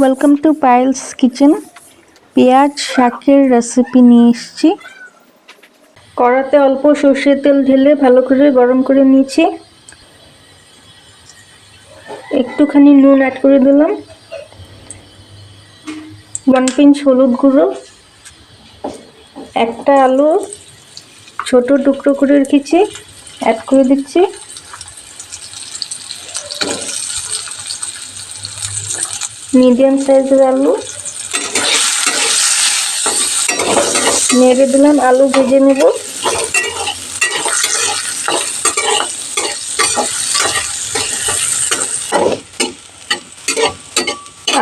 Welcome to piles kitchen পেঁয়াজ শাকের recipe নিয়ে এসেছি। কড়াতে অল্প সর্ষের তেল ঢেলে ভালো করে গরম করে নিয়েছি। একটুখানি নুন অ্যাড করে দিলাম। ওয়ান পিঞ্চ হলুদ গুঁড়ো। একটা আলু ছোট টুকরো করে রেখেছি। অ্যাড করে দিচ্ছি। মিডিয়াম সাইজের আলু। নেড়ে দিলাম, আলু ভেজে নেব।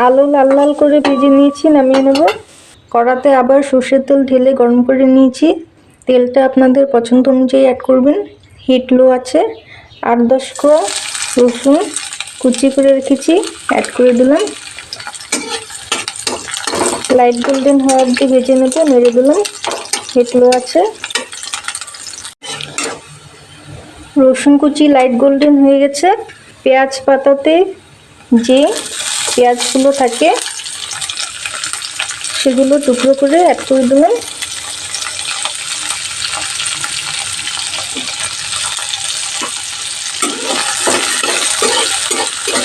আলু লাল লাল করে ভেজে নিয়েছি, নামিয়ে নেব। কড়াতে আবার সর্ষের তেল ঢেলে গরম করে নিয়েছি। তেলটা আপনাদের পছন্দ অনুযায়ী অ্যাড করবেন। হিট লো আছে। আট দশ কোয়া রসুন কুচি করে রেখেছি অ্যাড করে দিলাম। লাইট গোল্ডেন হওয়া অব্দি ভেজে নেব নেড়ে দিলাম। হিট লো আছে। রসুন কুচি লাইট গোল্ডেন হয়ে গেছে। পেঁয়াজ পাতাতে যে পেঁয়াজগুলো থাকে, সেগুলো টুকরো করে অ্যাড করে দিলাম।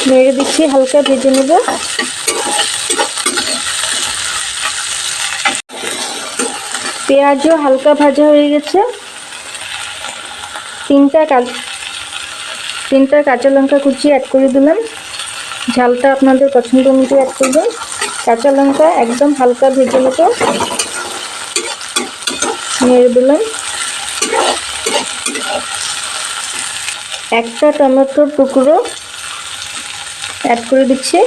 নেড়ে দিচ্ছি, হালকা ভেজে নেব। পেঁয়াজও হালকা ভাজা হয়ে গেছে। তিনটা তিনটা কাঁচা লঙ্কা কুচি অ্যাড করে দিলাম। ঝালটা আপনাদের পছন্দ অনুযায়ী অ্যাড করবেন। কাঁচা লঙ্কা একদম হালকা ভেজে নেব নেড়ে দিলাম। একটা টমেটোর টুকরো অ্যাড করে দিচ্ছি।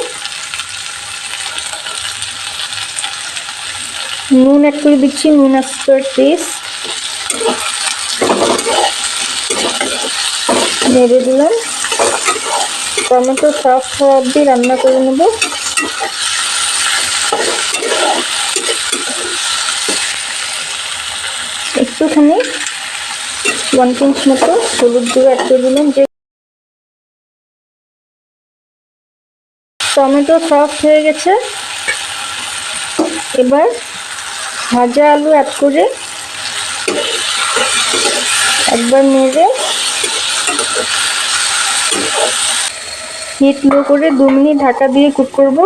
নুন অ্যাড করে দিচ্ছি, নুন আসতে টেস্ট নেড়ে দিলাম। টমেটো সফট হওয়া অব্দি রান্না করে নেব। একটুখানি ওয়ান পিঞ্চ মতো হলুদ গুঁড়ো অ্যাড করে দিলাম। যে টমেটো সফট হয়ে গেছে, এবার ভাজা আলু অ্যাড করে। একবার নেড়ে। হিট লো করে দু মিনিট ঢাকা দিয়ে কুক করব।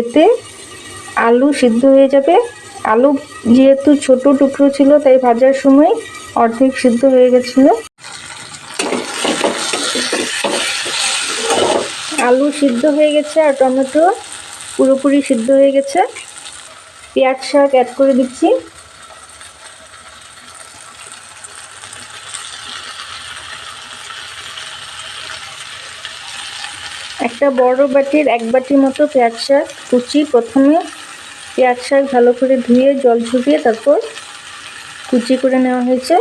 এতে আলু সিদ্ধ হয়ে যাবে। আলু যেহেতু ছোট টুকরো ছিল, তাই ভাজার সময় অর্ধেক সিদ্ধ হয়ে গেছিল। আলু সিদ্ধ হয়ে গেছে আর টমেটো পুরোপুরি সিদ্ধ হয়ে গেছে। পেঁয়াজ শাক অ্যাড করে দিচ্ছি। একটা বড় বাটির এক বাটি মতো পেঁয়াজ শাক, কুচি প্রথমে। পেঁয়াজ শাক ভালো করে ধুয়ে জল ঝুঁকিয়ে তারপর কুচি করে নেওয়া হয়েছে।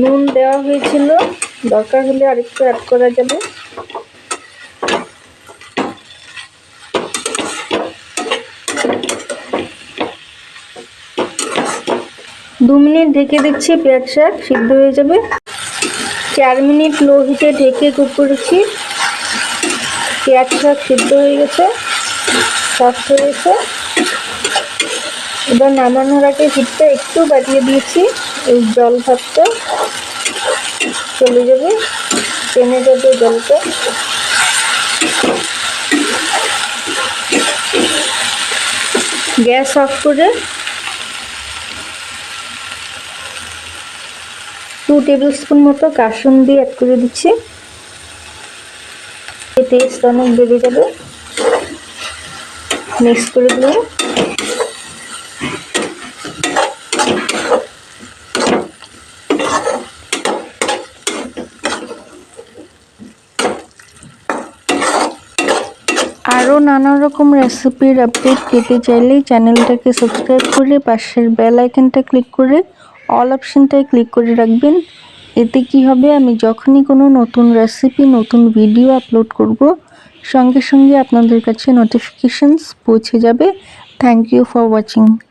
নুন দেওয়া হয়েছিল। দরকার হলে আরেকটু অ্যাড করা যাবে। দু মিনিট ঢেকে দিচ্ছি, পেঁয়াজ শাক সিদ্ধ হয়ে যাবে। চার মিনিট লো হিটে ঢেকে কুক করেছি। পেঁয়াজ শাক সিদ্ধ হয়ে গেছে, সফট হয়ে গেছে। এবার নামানোর আগে হিটটা একটু বাড়িয়ে দিয়েছি। এই জল ভাতটা চলে যাবে। টেনে যাবে জলটা। গ্যাস অফ করে টু টেবিল স্পুন মতো কাসুন দিয়ে অ্যাড করে দিচ্ছি। টেস্ট অনেক বেড়ে যাবে। মিক্স করে দিলাম। আরও নানা রকম রেসিপির আপডেট পেতে চাইলে চ্যানেলটাকে সাবস্ক্রাইব করে পাশের বেল আইকনটা ক্লিক করে অল অপশানটায় ক্লিক করে রাখবেন। এতে কি হবে? আমি যখনই কোনো নতুন রেসিপি, নতুন ভিডিও আপলোড করব, সঙ্গে সঙ্গে আপনাদের কাছে নোটিফিকেশানস পৌঁছে যাবে। Thank you for watching